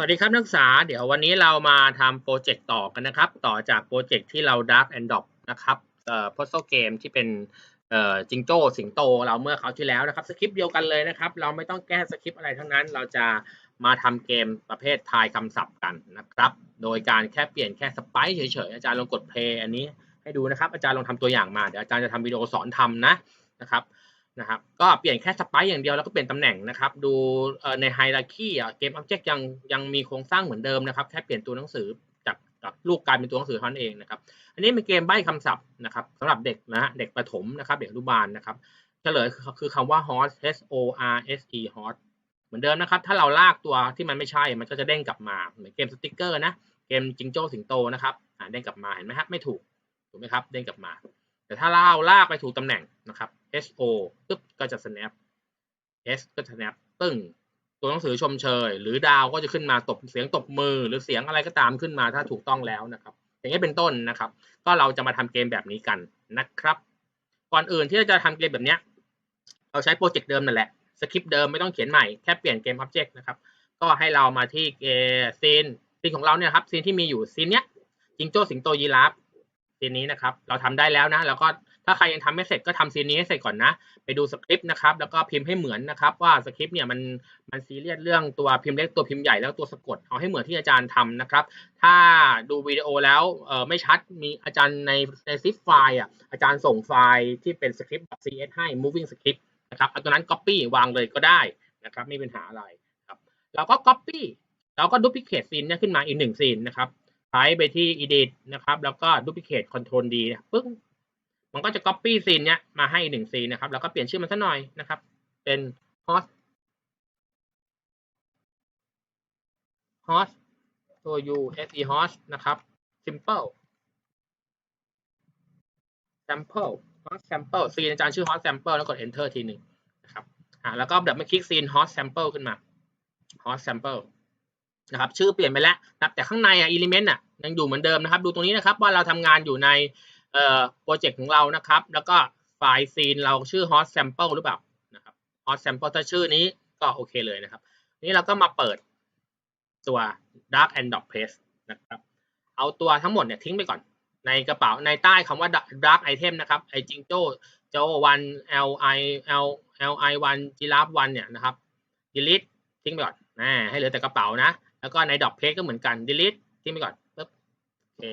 วัสดีครับนักศึกษา เดี๋ยววันนี้เรามาทำโปรเจกต์ต่อกันนะครับ ต่อจากโปรเจกต์ที่เรา Dark and Dog นะครับเอ่อ puzzle game ที่เป็นเอ่อจิงโจ้สิงโต เราเมื่อคราวที่แล้วนะครับสคริปต์เดียวกันเลยนะครับ เราไม่ต้องแก้สคริปต์อะไรทั้งนั้น เราจะมาทำเกมประเภททายคำศัพท์กันนะครับ โดยการแค่เปลี่ยนแค่สไปซ์เฉยๆอาจารย์ลองกด play อันนี้ให้ดูนะครับ อาจารย์ลองทำตัวอย่างมาเดี๋ยวอาจารย์จะทำวิดีโอสอนทำนะนะครับ นะครับก็เปลี่ยนแค่สไปซ์อย่างเดียวแล้วก็เปลี่ยนตำแหน่งนะครับ ดูในไฮรักีอะเกมออบเจกต์ยังยังมีโครงสร้างเหมือนเดิมนะครับ แค่เปลี่ยนตัวหนังสือจากจากลูกกลายเป็นตัวหนังสือท่านเองนะครับ อันนี้เป็นเกมใบ้คำศัพท์นะครับสำหรับเด็กนะฮะเด็กประถมนะครับ เด็กอนุบาลนะครับเฉลยคือคำว่า horse h o r s e horse เหมือนเดิมนะครับ ถ้าเราลากตัวที่มันไม่ใช่มันก็จะเด้งกลับมาเหมือนเกมสติ๊กเกอร์นะเกมจิงโจ้สิงโตนะครับอ่าเด้งกลับมาเห็นไหมครับไม่ถูกถูกไหมครับเด้งกลับมา แต่ถ้าเราลากไปถูกตำแหน่งนะครับ S O ปึ๊บก็จะ snap S ก็จะ snap ปึ้งตัวหนังสือชมเชย หรือดาวก็จะขึ้นมาตบเสียงตบมือ หรือเสียงอะไรก็ตามขึ้นมาถ้าถูกต้องแล้วนะครับ อย่างนี้เป็นต้นนะครับ ก็เราจะมาทำเกมแบบนี้กันนะครับ ก่อนอื่นที่เราจะทำเกมแบบนี้เราใช้โปรเจกต์เดิมนั่นแหละสคริปต์เดิมไม่ต้องเขียนใหม่แค่เปลี่ยนเกม Object นะครับ ก็ให้เรามาที่เกซีนซีนของเราเนี่ยครับซีนที่มีอยู่ซีนเนี้ยจิงโจ้สิงโตยีราฟ ซีนนี้นะครับ เราทำได้แล้วนะแล้วก็ถ้าใครยังทำไม่เสร็จก็ทำซีนนี้ให้เสร็จก่อนนะ ไปดูสคริปต์นะครับ แล้วก็พิมพ์ให้เหมือนนะครับ ว่าสคริปต์เนี่ยมันมันซีเรียสเรื่องตัวพิมพ์เล็กตัวพิมพ์ใหญ่แล้วตัวสะกดเอาให้เหมือนที่อาจารย์ทำนะครับ ถ้าดูวิดีโอแล้วเออไม่ชัดมีอาจารย์ในในซิปไฟล์อะอาจารย์ส่งไฟล์ที่เป็นสคริปต์แบบ .cs ให้ moving script นะครับเอาตัวนั้น copy วางเลยก็ได้นะครับไม่เป็นหาอะไรครับเราก็ copy เราก็ duplicate ซีนเนี่ยขึ้นมาอีกหนึ่งซีนนะครับ ใช้ไปที่ edit นะครับ แล้วก็ duplicate control d ปึ้งมันก็จะ copy ซีนเนี้ยมาให้หนึ่งซีนนะครับ แล้วก็เปลี่ยนชื่อมันสักหน่อยนะครับ เป็น host host ตัว u s e host นะครับ simple sample host sample ซีนอาจารย์ชื่อ host sample แล้วกด enter ทีหนึ่งนะครับอ่าแล้วก็ดับไมาคลิกซีน host sample ขึ้นมา host sample นะครับชื่อเปลี่ยนไปแล้วนะแต่ข้างในอะ element อะยังอยู่เหมือนเดิมนะครับ ดูตรงนี้นะครับว่าเราทำงานอยู่ในเอ่อโปรเจกต์ของเรานะครับ แล้วก็ไฟล์ซีนเราชื่อ hot sample หรือเปล่านะครับ hot sample ถ้าชื่อนี้ก็โอเคเลยนะครับ นี่เราก็มาเปิดตัว dark and dog paste นะครับเอาตัวทั้งหมดเนี่ยทิ้งไปก่อน ในกระเป๋าในใต้คำว่า dark item นะครับไอจิงโจ้โจวัน l i l l i วันจีราฟวันเนี่ยนะครับ delete ทิ้งไปก่อนนะให้เหลือแต่กระเป๋านะ แล้วก็ใน dog paste ก็เหมือนกัน delete ทิ้งไปก่อนปึ๊บโอเค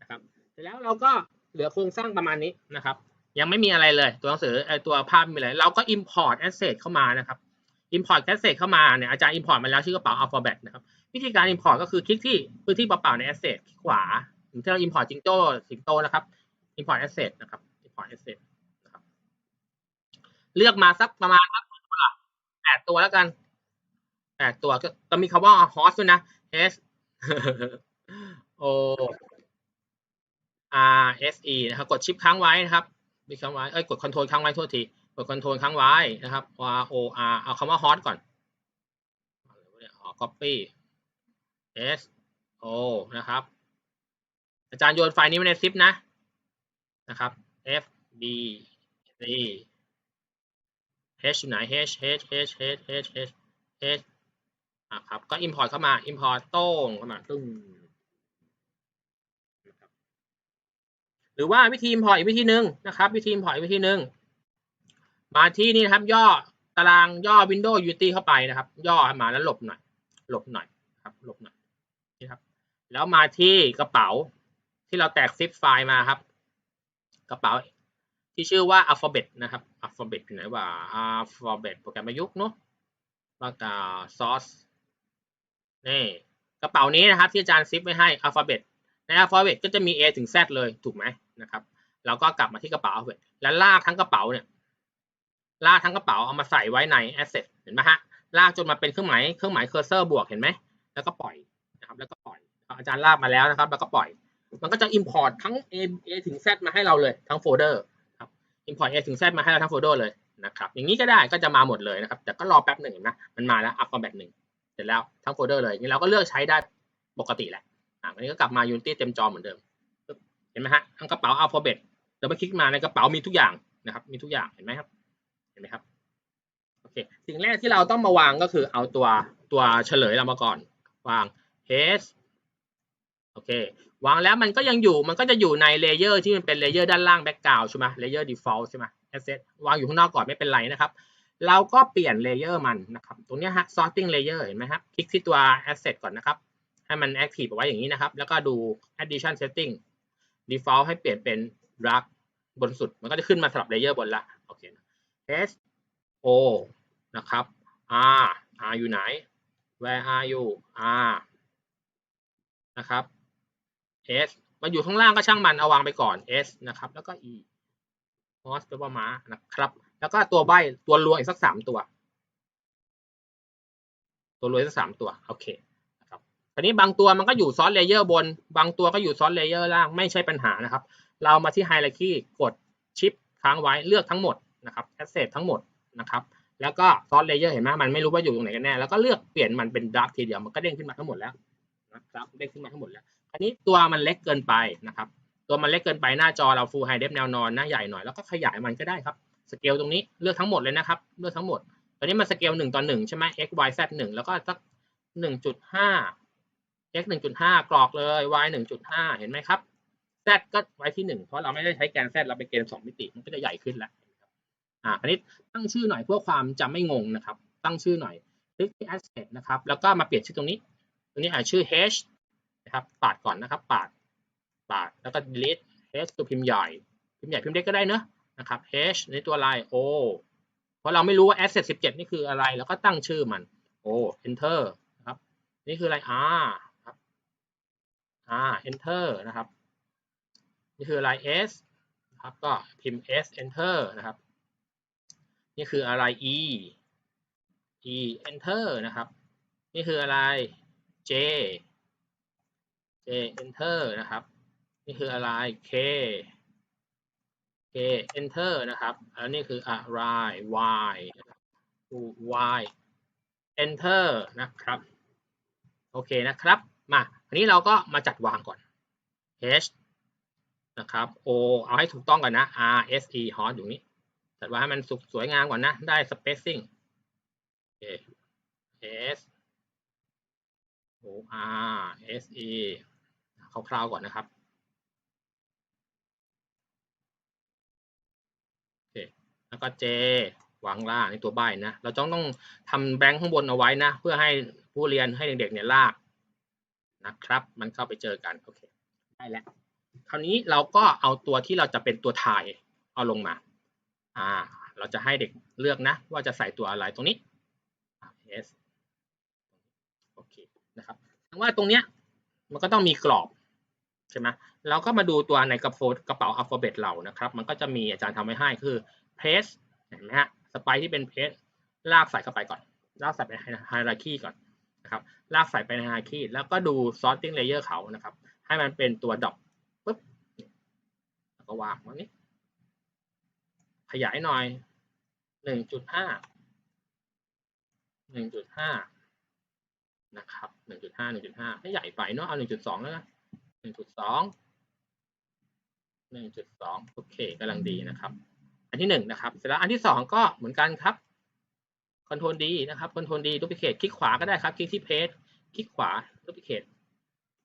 นะครับเสร็จแล้วเราก็เหลือโครงสร้างประมาณนี้นะครับ ยังไม่มีอะไรเลยตัวหนังสือไอตัวภาพมีอะไรเราก็ import asset เข้ามานะครับ import asset เข้ามาเนี่ยอาจารย์ import มาแล้วชื่อกระเป๋า alphabet นะครับวิธีการ import ก็คือคลิกที่พื้นที่เปล่าๆใน asset คลิกขวาถึงที่เรา import จิงโจ้สิงโตนะครับ import asset นะครับ import asset นะครับ เลือกมาสักประมาณสักตัวละแปดตัวแล้วกัน ดตัวก็ต้องมีคำว่า host ด้วยนะ h o R S E นะครับ กดชิปค้างไว้นะครับมีค้างไว้เอ้ยกดคอนโทรลค้างไว้โทษที กดคอนโทรลค้างไว้นะครับ R O R เอาคำว่า host ก่อนออ copy S O นะครับ อาจารย์โยนไฟล์นี้ไว้ในซิปนะนะครับ F B C H อยู่ไหน H H H H H H H อะครับ ก็ import เข้ามา import โต้งเข้ามาตึ้งหรือว่าวิธี import อีกวิธีหนึ่งนะครับ วิธี import อีกวิธีหนึ่งมาที่นี่นะครับ ย่อตารางย่อ Windows Unity เข้าไปนะครับ ย่อมาแล้วหลบหน่อย หลบหน่อยครับหลบหน่อยนี่ครับ แล้วมาที่กระเป๋าที่เราแตกซิปไฟล์มาครับ กระเป๋าที่ชื่อว่า alphabet นะครับ alphabet อยู่ไหนว่า alphabet โปรแกรมประยุกต์เนาะแล้วก็ source นี่กระเป๋านี้นะครับที่อาจารย์ซิปไว้ให้ alphabet ใน alphabet ก็จะมี A ถึง Z เลยถูกไหมนะครับเราก็กลับมาที่กระเป๋า alphabet แล้วลากทั้งกระเป๋าเนี่ยลากทั้งกระเป๋าเอามาใส่ไว้ใน asset เห็นไหมฮะลากจนมาเป็นเครื่องหมายเครื่องหมายเคอร์เซอร์บวกเห็นไหมแล้วก็ปล่อยนะครับแล้วก็ปล่อยอาจารย์ลากมาแล้วนะครับ แล้วก็ปล่อย มันก็จะ import ทั้ง A A ถึง Z มาให้เราเลยทั้งโฟลเดอร์ครับ import A ถึง Z มาให้เราทั้งโฟลเดอร์เลยนะครับอย่างนี้ก็ได้ก็จะมาหมดเลยนะครับ แต่ก็รอแป๊บหนึ่งนะมันมาแล้ว alphabet หนึ่ง เสร็จแล้วทั้งโฟลเดอร์เลยนี่เราก็เลือกใช้ได้ปกติแหละอ่าอันนี้ก็กลับมา Unity เต็มจอเหมือนเดิมเห็นไหมฮะทั้งกระเป๋า alphabet เราไปคลิกมาในกระเป๋ามีทุกอย่างนะครับมีทุกอย่างเห็นไหมครับเห็นไหมครับโอเคสิ่งแรกที่เราต้องมาวางก็คือเอาตัวตัวเฉลยเรามาก่อน วาง h โอเควางแล้วมันก็ยังอยู่มันก็จะอยู่ในเลเยอร์ที่มันเป็นเลเยอร์ด้านล่างแบ็กกราวใช่ไหมเลเยอร์ default ใช่ไหม asset วางอยู่ข้างนอกก่อนไม่เป็นไรนะครับ เราก็เปลี่ยนเลเยอร์มันนะครับ ตรงนี้ฮะ sorting layer เห็นไหมครับ คลิกที่ตัว asset ก่อนนะครับ ให้มัน active เอาไว้อย่างนี้นะครับ แล้วก็ดู addition setting default ให้เปลี่ยนเป็น drag บนสุด มันก็จะขึ้นมาสลับเลเยอร์บนละ โอเค S O นะครับ R R อยู่ไหน Where are you R นะครับ S มันอยู่ข้างล่างก็ช่างมัน เอาวางไปก่อน S นะครับ แล้วก็ E horse แปลว่าม้านะครับ แล้วก็ตัวใบตัวรวงอีกสักสามตัว ตัวรวงอีกสักสามตัวโอเคนะครับทีนี้บางตัวมันก็อยู่ซ้อนเลเยอร์บน บางตัวก็อยู่ซ้อนเลเยอร์ล่างไม่ใช่ปัญหานะครับ เรามาที่ไฮไลท์กดชิปค้างไว้เลือกทั้งหมดนะครับแอสเซททั้งหมดนะครับแล้วก็ซ้อนเลเยอร์เห็นไหมมันไม่รู้ว่าอยู่ตรงไหนกันแน่แล้วก็เลือกเปลี่ยนมันเป็นดักทีเดียวมันก็เด้งขึ้นมาทั้งหมดแล้วนะครับเด้งขึ้นมาทั้งหมดแล้วอันนี้ตัวมันเล็กเกินไปนะครับ ตัวมันเล็กเกินไปหน้าจอเรา Full High Def แนวนอนหน้าใหญ่หน่อยแล้วก็ขยายมันก็ได้ครับ สเกลตรงนี้เลือกทั้งหมดเลยนะครับ เลือกทั้งหมด ตอนนี้มันสเกลหนึ่งต่อหนึ่งใช่ไหม x y z หนึ่งแล้วก็สักหนึ่งจุดห้า x หนึ่งจุดห้ากรอกเลย y หนึ่งจุดห้าเห็นไหมครับ z ก็ไว้ที่หนึ่งเพราะเราไม่ได้ใช้แกน z เราไปเกณฑ์สองมิติมันก็จะใหญ่ขึ้นแล้วอ่าอันนี้ตั้งชื่อหน่อยเพื่อความจะไม่งงนะครับ ตั้งชื่อหน่อยคลิกที่ asset นะครับ แล้วก็มาเปลี่ยนชื่อตรงนี้ ตรงนี้อ่าชื่อ h นะครับปาดก่อนนะครับปาดปาดแล้วก็ delete h ตัวพิมพ์ใหญ่ พิมพ์ใหญ่พิมพ์เล็กก็ได้เนอะ นะครับ h ในตัวลาย o เพราะเราไม่รู้ว่า asset 17 นี่คืออะไร แล้วก็ตั้งชื่อมัน o enter นะครับ นี่คืออะไร r ครับ r enter นะครับ นี่คืออะไร s นะครับก็พิมพ์ s enter นะครับ นี่คืออะไร e e enter นะครับ นี่คืออะไร j j enter นะครับ นี่คืออะไร k k enter นะครับแล้วนี่คืออะไร y นะครับ y enter นะครับ โอเคนะครับ มาอันนี้เราก็มาจัดวางก่อน h นะครับ o เอาให้ถูกต้องก่อนนะ r s e hot อยู่นี้ จัดวางให้มันสุกสวยงามก่อนนะ ได้ spacing โอเค s o r s e คร่าวๆก่อนนะครับ แล้วก็ J วางล่างในตัวใบนะ เราต้องต้องทำแบงค์ข้างบนเอาไว้นะ เพื่อให้ผู้เรียนให้เด็กๆเนี่ยลากนะครับ มันเข้าไปเจอกันโอเคได้แล้วคราวนี้เราก็เอาตัวที่เราจะเป็นตัวถ่ายเอาลงมาอ่าเราจะให้เด็กเลือกนะ ว่าจะใส่ตัวอะไรตรงนี้ S โอเคนะครับทั้งว่าตรงเนี้ยมันก็ต้องมีกรอบใช่ไหมเราก็มาดูตัวในกระโปกระเป๋าอัลฟาเบตเรานะครับ มันก็จะมีอาจารย์ทำไว้ให้คือ เพสเห็นไหมฮะสไปที่เป็นเพสลากใส่เข้าไปก่อน ลากใส่ไปไฮราคีก่อนนะครับลากใส่ไปในไฮราคีแล้วก็ดูซอร์ติ้งเลเยอร์เขานะครับ ให้มันเป็นตัวดอกปุ๊บแล้วก็วางตรงนี้ ขยายหน่อยหนึ่งจุดห้าหนึ่งจุดห้านะครับหนึ่งจุดห้าหนึ่งจุดห้าไม่ใหญ่ไปเนาะเอาหนึ่งจุดสองแล้วนะหนึ่งจุดสองหนึ่งจุดสองโอเคกำลังดีนะครับ อันที่หนึ่งนะครับ เสร็จแล้วอันที่สองก็เหมือนกันครับคอนโทรลดีนะครับคอนโทรลดีดูพิเคทคลิกขวาก็ได้ครับ คลิกที่เพจคลิกขวาดูพิเคท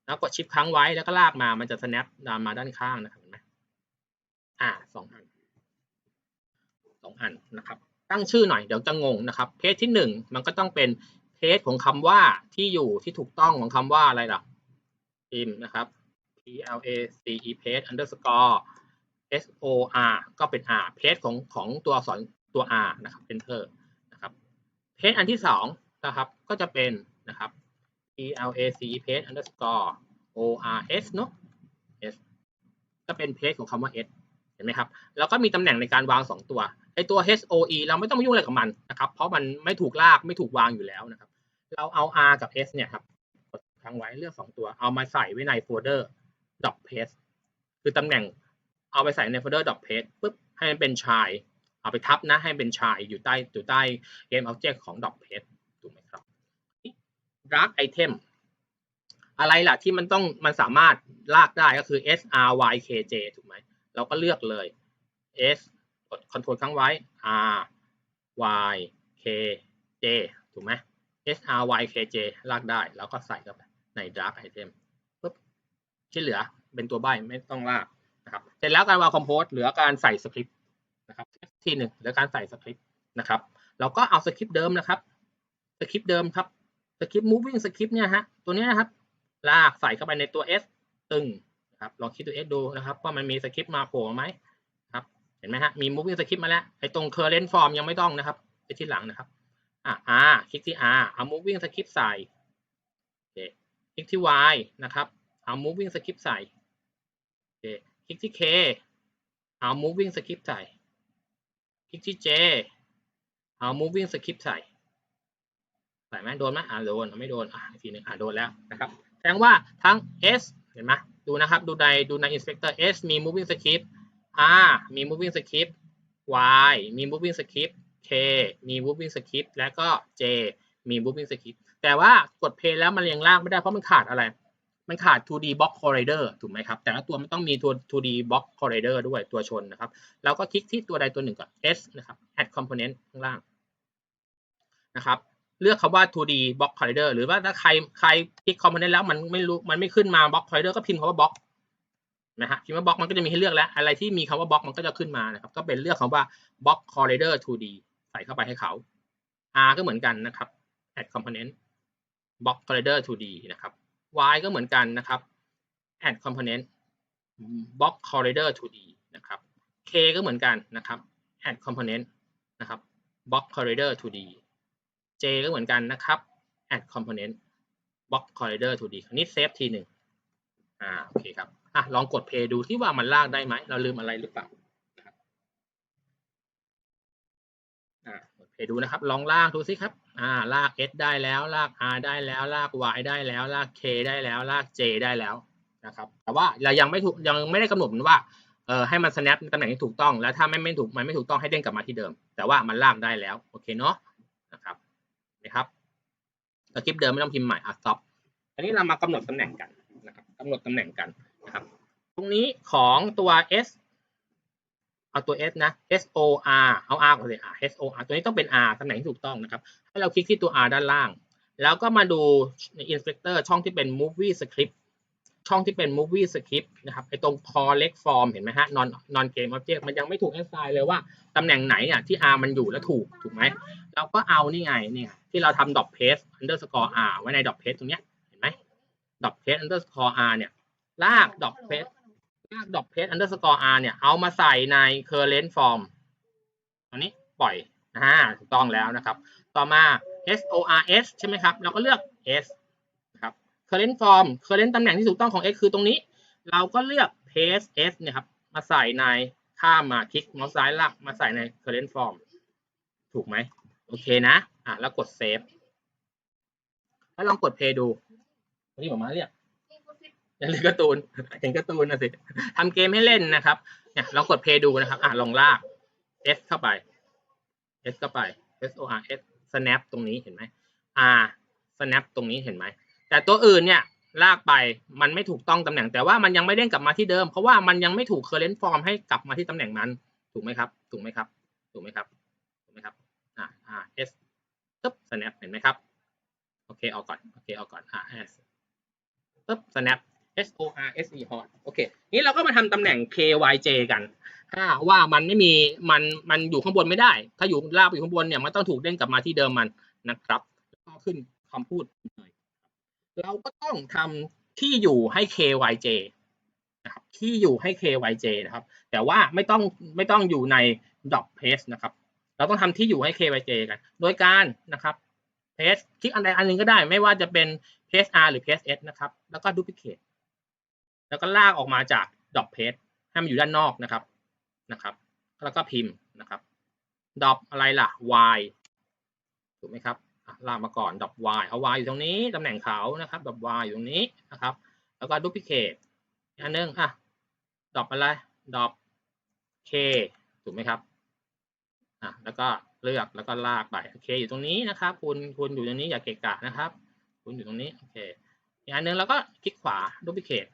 แล้วกดชิปค้างไว้แล้วก็ลากมา มันจะ snap ตามมาด้านข้างนะครับเห็นไหมอ่าสองอันสองอันนะครับ ตั้งชื่อหน่อยเดี๋ยวจะงงนะครับ เพจที่หนึ่งมันก็ต้องเป็นเพจของคำว่าที่อยู่ที่ถูกต้องของคำว่าอะไรล่ะพิมนะครับ p l a c e page underscore s o r ก็เป็น r page ของของตัวอักษรตัว r นะครับ enter นะครับ page อันที่สองนะครับก็จะเป็นนะครับ p l a c e page underscore o r s เนอะ s ก็เป็น page ของคำว่า s เห็นไหมครับแล้วก็มีตำแหน่งในการวางสองตัวไอตัว h o e เราไม่ต้องมายุ่งอะไรกับมันนะครับเพราะมันไม่ถูกลากไม่ถูกวางอยู่แล้วนะครับ เราเอา r กับ s เนี่ยครับกดค้างไว้เลือกสองตัวเอามาใส่ไว้ในโฟลเดอร์ dot paste คือตำแหน่ง เอาไปใส่ในโฟลเดอร์ dot paste ปุ๊บให้มันเป็นชายเอาไปทับนะให้มันเป็นชายอยู่ใต้อยู่ใต้ game object ของ dot paste ถูกไหมครับ drag item อะไรล่ะที่มันต้องมันสามารถลากได้ก็คือ s r y k j ถูกไหมเราก็เลือกเลย s กด control ค้างไว้ r y k j ถูกไหม s r y k j ลากได้แล้วก็ใส่เข้าไปใน dark item ปุ๊บที่เหลือเป็นตัวใบไม่ต้องลาก นะครับเสร็จแล้วการวางคอมโพสเหลือการใส่สคริปต์นะครับทีหนึ่งเหลือการใส่สคริปต์นะครับเราก็เอาสคริปต์เดิมนะครับสคริปต์เดิมครับสคริปต์ moving สคริปต์เนี่ยฮะตัวนี้นะครับลากใส่เข้าไปในตัว s ตึงนะครับลองคิดตัว s ดูนะครับว่ามันมีสคริปต์มาโผล่ไหมครับเห็นไหมฮะมี moving script มาแล้วไอ้ตรง current form ยังไม่ต้องนะครับไปที่หลังนะครับอะ r คลิกที่ r เอา moving script ใส่โอเคคลิกที่ y นะครับเอา moving script ใส่โอเคลิกที่ k เอา moving script ใส่ คลิกที่ j เอา moving script ใส่ ใส่ไหมโดนไหมอ่าโดน ไม่โดน อะอีกทีหนึงอ่าโดนแล้วนะครับ แสดงว่าทั้ง s เห็นไหมดูนะครับ ดูใน ดูใน inspector s มี moving script R มี moving script Y มี moving script K มี moving script และก็ J มี moving script แต่ว่ากด play แล้วมันเรียงลากไม่ได้เพราะมันขาดอะไร มันขาด 2D block corridor ถูกไหมครับ แต่ละตัวมันต้องมีตัว 2D block corridor ด้วยตัวชนนะครับ เราก็คลิกที่ตัวใดตัวหนึ่งก่อน S นะครับ add component ข้างล่างนะครับ เลือกคำว่า 2D block corridor หรือว่าถ้าใครใครคลิก component แล้วมันไม่รู้มันไม่ขึ้นมา block corridor ก็พิมพ์คำว่า block นะฮะพิมพ์ว่าบล็อกมันก็จะมีให้เลือกแล้ว อะไรที่มีคำว่าบล็อกมันก็จะขึ้นมานะครับ ก็เป็นเลือกคำว่า block corridor 2D ใส่เข้าไปให้เขา R ก็เหมือนกันนะครับ add component block corridor 2D นะครับ Y ก็เหมือนกันนะครับ add component block corridor 2D นะครับ K ก็เหมือนกันนะครับ add component นะครับ block corridor 2D J ก็เหมือนกันนะครับ add component block corridor 2D คราวนี้เซฟทีหนึ่งอ่าโอเคครับอะลองกดเพย์ดูที่ว่ามันลากได้ไหม เราลืมอะไรหรือเปล่านะครับ อ่ากดเพย์ดูนะครับ ลองลากดูสิครับ อ่า ลาก S ได้แล้ว ลาก R ได้แล้ว ลาก Y ได้แล้ว ลาก K ได้แล้ว ลาก J ได้แล้วนะครับ แต่ว่าเรายังไม่ถูกยังไม่ได้กำหนดว่า เอ่อ ให้มัน snap ในตำแหน่งที่ถูกต้อง แล้วถ้าไม่ไม่ถูก มันไม่ถูกต้องให้เด้งกลับมาที่เดิม แต่ว่ามันลากได้แล้ว โอเคเนาะ นะครับนะครับสคริปต์เดิมไม่ต้องพิมพ์ใหม่ อะ stop อันนี้เรามากำหนดตำแหน่งกันนะครับกำหนดตำแหน่งกันนะครับ ตรงนี้ของตัว s เอาตัว s นะ s o r เอา r ก่อนเลยอะ s o r ตัวนี้ต้องเป็น r ตำแหน่งที่ถูกต้องนะครับ ให้เราคลิกที่ตัว r ด้านล่าง แล้วก็มาดูใน inspector ช่องที่เป็น movie script ช่องที่เป็น movie script นะครับไอตรง collect form เห็นไหมฮะ non non game object มันยังไม่ถูก assign เลยว่าตำแหน่งไหนอะที่ r มันอยู่แล้วถูกถูกไหมเราก็เอานี่ไงนี่ที่เราทำ dot paste underscore r ไว้ใน dot paste ตรงเนี้ยเห็นไหม dot paste underscore r เนี่ยลาก dot paste ลาก dot paste underscore r เนี่ย เอามาใส่ใน current form ตอนนี้ปล่อยอ่าถูกต้องแล้วนะครับ ต่อมา sors ใช่ไหมครับ เราก็เลือก s นะครับ current form current ตำแหน่งที่ถูกต้องของ x คือตรงนี้ เราก็เลือก paste s เนี่ยครับ มาใส่ในข้ามมาคลิกเมาส์ซ้ายลากมาใส่ใน current form ถูกไหม โอเคนะ อะ แล้วกด save แล้วลองกด play ดูวันนี้ผมมาเรียก อย่าลืมการ์ตูนเห็นการ์ตูนนะสิทำเกมให้เล่นนะครับเนี่ยลองกด play ดูนะครับอะลองลาก S เข้าไป S เข้าไป S O R S snap ตรงนี้เห็นไหม R snap ตรงนี้เห็นไหม แต่ตัวอื่นเนี่ยลากไปมันไม่ถูกต้องตำแหน่ง แต่ว่ามันยังไม่เด้งกลับมาที่เดิม เพราะว่ามันยังไม่ถูก current form ให้กลับมาที่ตำแหน่งนั้นถูกไหมครับถูกไหมครับถูกไหมครับถูกไหมครับอ่า R S ปึ๊บ snap เห็นไหมครับโอเคเอาก่อนโอเคเอาก่อน R S ปึ๊บ snap S O R S E hot โอเค นี้เราก็มาทำตำแหน่ง K Y J กัน ถ้าว่ามันไม่มี มัน มันอยู่ข้างบนไม่ได้ ถ้าอยู่ลากไปอยู่ข้างบนเนี่ย มันต้องถูกเด้งกลับมาที่เดิมมันนะครับ แล้วก็ขึ้นคำพูดเลยเราก็ต้องทำที่อยู่ให้ K Y J นะครับ ที่อยู่ให้ K Y J นะครับ แต่ว่าไม่ต้อง ไม่ต้องอยู่ใน dot paste นะครับ เราต้องทำที่อยู่ให้ K Y J กัน โดยการนะครับ paste คลิกอันใดอันหนึ่งก็ได้ ไม่ว่าจะเป็น paste R หรือ paste S นะครับ แล้วก็ duplicate แล้วก็ลากออกมาจาก dot paste ให้มันอยู่ด้านนอกนะครับนะครับ แล้วก็พิมพ์นะครับ dot อะไรล่ะ y ถูกไหมครับลากมาก่อน dot y เอา y อยู่ตรงนี้ตำแหน่งเขานะครับ dot y อยู่ตรงนี้นะครับ แล้วก็ duplicate อันนึงอะ dot อะไร dot k ถูกไหมครับอะแล้วก็เลือกแล้วก็ลากไปโอเคอยู่ตรงนี้นะครับ คุณคุณอยู่ตรงนี้อย่าเกะกะนะครับ คุณอยู่ตรงนี้โอเคอีกอันนึงแล้วก็คลิกขวา duplicate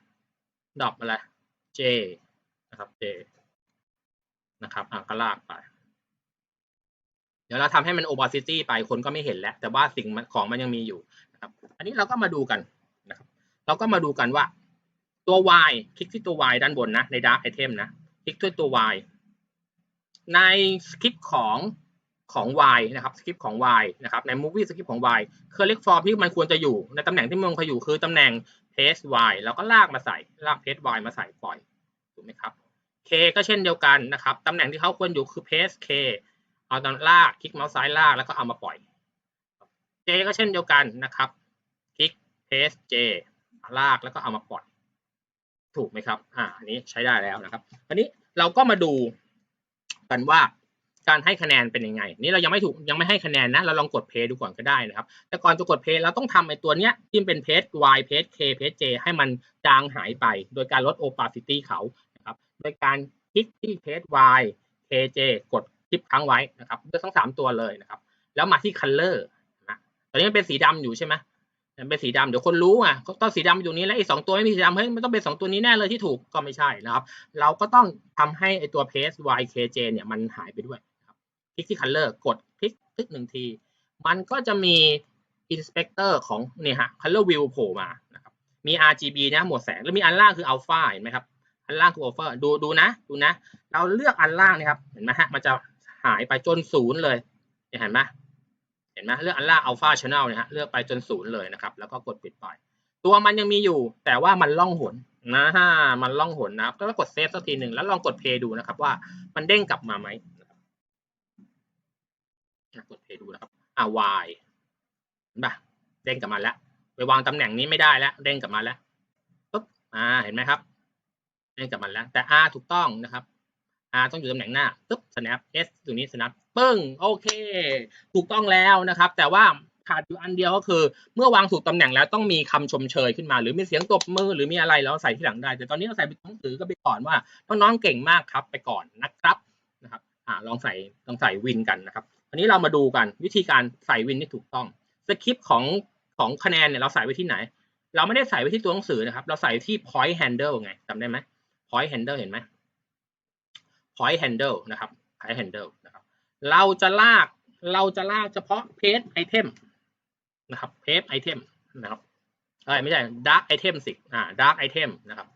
ดอปอะไร J นะครับ J นะครับอะก็ลากไป เดี๋ยวเราทำให้มัน opacity ไปคนก็ไม่เห็นแล้ว แต่ว่าสิ่งของมันยังมีอยู่นะครับ อันนี้เราก็มาดูกันนะครับ เราก็มาดูกันว่าตัว y คลิกที่ตัว y ด้านบนนะใน dark item นะ คลิกที่ตัว y ในสคริปต์ของของ y นะครับสคริปต์ของ y นะครับใน movie สคริปต์ของ y correct form ที่มันควรจะอยู่ในตำแหน่งที่มันควรอยู่คือตำแหน่ง paste y แล้วก็ลากมาใส่ลาก paste y มาใส่ปล่อยถูกไหมครับ k ก็เช่นเดียวกันนะครับตำแหน่งที่เขาควรอยู่คือ paste k เอาตอนลากคลิกเมาส์ซ้ายลากแล้วก็เอามาปล่อย J ก็เช่นเดียวกันนะครับคลิก paste J ลากแล้วก็เอามาปล่อยถูกไหมครับอ่าอันนี้ใช้ได้แล้วนะครับอันนี้เราก็มาดูกันว่า การให้คะแนนเป็นยังไง นี่เรายังไม่ถูกยังไม่ให้คะแนนนะ เราลองกด play ดูก่อนก็ได้นะครับ แต่ก่อนจะกด play เราต้องทำไอ้ตัวเนี้ยที่เป็น paste y paste k paste j ให้มันจางหายไป โดยการลด opacity เขานะครับ โดยการคลิกที่ paste y k j กดคลิปค้างไว้นะครับเลือกทั้งสามตัวเลยนะครับ แล้วมาที่ color นะตอนนี้มันเป็นสีดำอยู่ใช่ไหมมันเป็นสีดำเดี๋ยวคนรู้อะก็ต้องสีดำอยู่นี้แล้วไอ้สองตัวไม่มีสีดำเฮ้ยมันต้องเป็นสองตัวนี้แน่เลยที่ถูกก็ไม่ใช่นะครับ เราก็ต้องทำให้ไอ้ตัว paste ykj เนี่ยมันหายไปด้วย คลิกที่ color กดคลิกคลิกหนึ่งที มันก็จะมี inspector ของเนี่ยฮะ color view โผล่มานะครับมี RGB นะหมวดแสง แล้วมีอันล่างคือ alpha เห็นไหมครับ อันล่างคือ alpha ดูดูนะดูนะ เราเลือกอันล่างนะครับเห็นไหมฮะมันจะหายไปจนศูนย์เลยเห็นไหมเห็นไหมเลือกอันล่าง alpha channel นะฮะเลือกไปจนศูนย์เลยนะครับ แล้วก็กดปิดปอยตัวมันยังมีอยู่ แต่ว่ามันล่องหนนะฮะมันล่องหนนะครับก็กดเซฟสักทีหนึ่งแล้วลองกด play ดูนะครับว่ามันเด้งกลับมาไหมกด play ดูนะครับ อ่า y เห็นปะเด้งกลับมาแล้วไปวางตำแหน่งนี้ไม่ได้แล้วเด้งกลับมาแล้วปุ๊บอ่าเห็นไหมครับเด้งกลับมาแล้ว แต่ r ถูกต้องนะครับ r ต้องอยู่ตำแหน่งหน้าปุ๊บ snap s ตรงนี้ snap ปึ้งโอเค ถูกต้องแล้วนะครับ แต่ว่าขาดอยู่อันเดียวก็คือ เมื่อวางถูกตำแหน่งแล้วต้องมีคำชมเชยขึ้นมา หรือมีเสียงตบมือหรือมีอะไรแล้วใส่ที่หลังได้ แต่ตอนนี้เราใส่เป็นหนังสือก็ไปก่อนว่าน้องๆเก่งมากครับไปก่อนนะครับนะครับอ่าลองใส่ลองใส่วินกันนะครับ อันนี้เรามาดูกันวิธีการใส่วินที่ถูกต้องสคริปต์ของของคะแนนเนี่ยเราใส่ไว้ที่ไหน เราไม่ได้ใส่ไว้ที่ตัวหนังสือนะครับ เราใส่ที่ point handle ไงจำได้ไหม point handle เห็นไหม point handle นะครับ point handle นะครับ เราจะลากเราจะลากเฉพาะ page item นะครับ page item นะครับเอ้ยไม่ใช่ dark item สิอ่า dark item นะครับ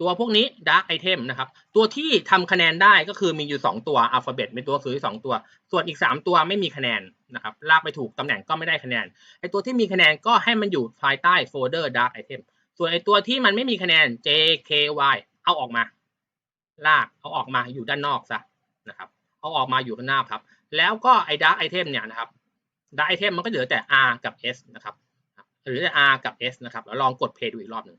ตัวพวกนี้ dark item นะครับ ตัวที่ทำคะแนนได้ก็คือมีอยู่ 2 ตัว alphabet มีตัวหนังสือสองตัว ส่วนอีก 3 ตัวไม่มีคะแนนนะครับ ลากไปถูกตำแหน่งก็ไม่ได้คะแนน ไอตัวที่มีคะแนนก็ให้มันอยู่ภายใต้โฟลเดอร์ dark item ส่วนไอตัวที่มันไม่มีคะแนน j k y เอาออกมา ลากเอาออกมาอยู่ด้านนอกซะนะครับเอาออกมาอยู่ข้างหน้าครับ แล้วก็ไอ้ dark item เนี่ยนะครับ dark item มันก็เหลือแต่ r กับ s นะครับ หรือแต่ r กับ s นะครับ แล้วลองกด play ดูอีกรอบหนึ่ง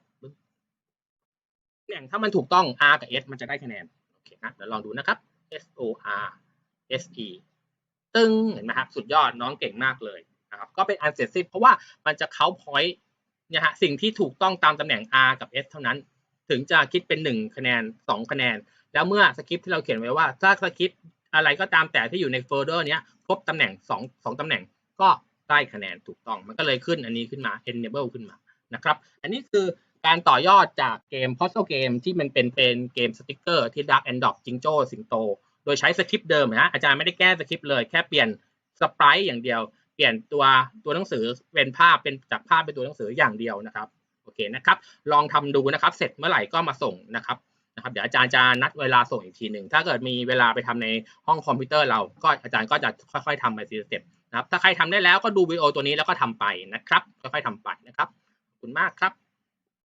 ตำแหน่งถ้ามันถูกต้อง r กับ s มันจะได้คะแนนโอเคนะเดี๋ยวลองดูนะครับ s o r s e ตึงเห็นไหมครับสุดยอดน้องเก่งมากเลยนะครับก็เป็นอันเสร็จสิ้นเพราะว่ามันจะเข้าพอยต์เนี่ยฮะสิ่งที่ถูกต้องตามตำแหน่ง r กับ s เท่านั้น ถึงจะคิดเป็น 1 คะแนน 2 คะแนน แล้วเมื่อสคริปที่เราเขียนไว้ว่า ถ้าสคริปอะไรก็ตามแต่ที่อยู่ในโฟลเดอร์เนี้ยครบตำแหน่ง2 2ตำแหน่งก็ได้คะแนนถูกต้อง มันก็เลยขึ้นอันนี้ขึ้นมา enable ขึ้นมานะครับ อันนี้คือ การต่อยอดจากเกม puzzle เกมที่มันเป็นเป็นเกมสติกเกอร์ที่ Dark and Dog จิงโจ้สิงโต โดยใช้สคริปต์เดิมนะอาจารย์ไม่ได้แก้สคริปต์เลยแค่เปลี่ยนสปรายอย่างเดียว เปลี่ยนตัวตัวหนังสือเป็นภาพเป็นจากภาพเป็นตัวหนังสืออย่างเดียวนะครับโอเคนะครับ ลองทำดูนะครับ เสร็จเมื่อไหร่ก็มาส่งนะครับนะครับเดี๋ยวอาจารย์จะนัดเวลาส่งอีกทีหนึ่งถ้าเกิดมีเวลาไปทำในห้องคอมพิวเตอร์เราก็อาจารย์ก็จะค่อยๆทำไปทีละสเต็ปนะครับถ้าใครทำได้แล้วก็ดูวิดีโอตัวนี้แล้วก็ทำไปนะครับค่อยๆทำไปนะครับขอบคุณมากครับ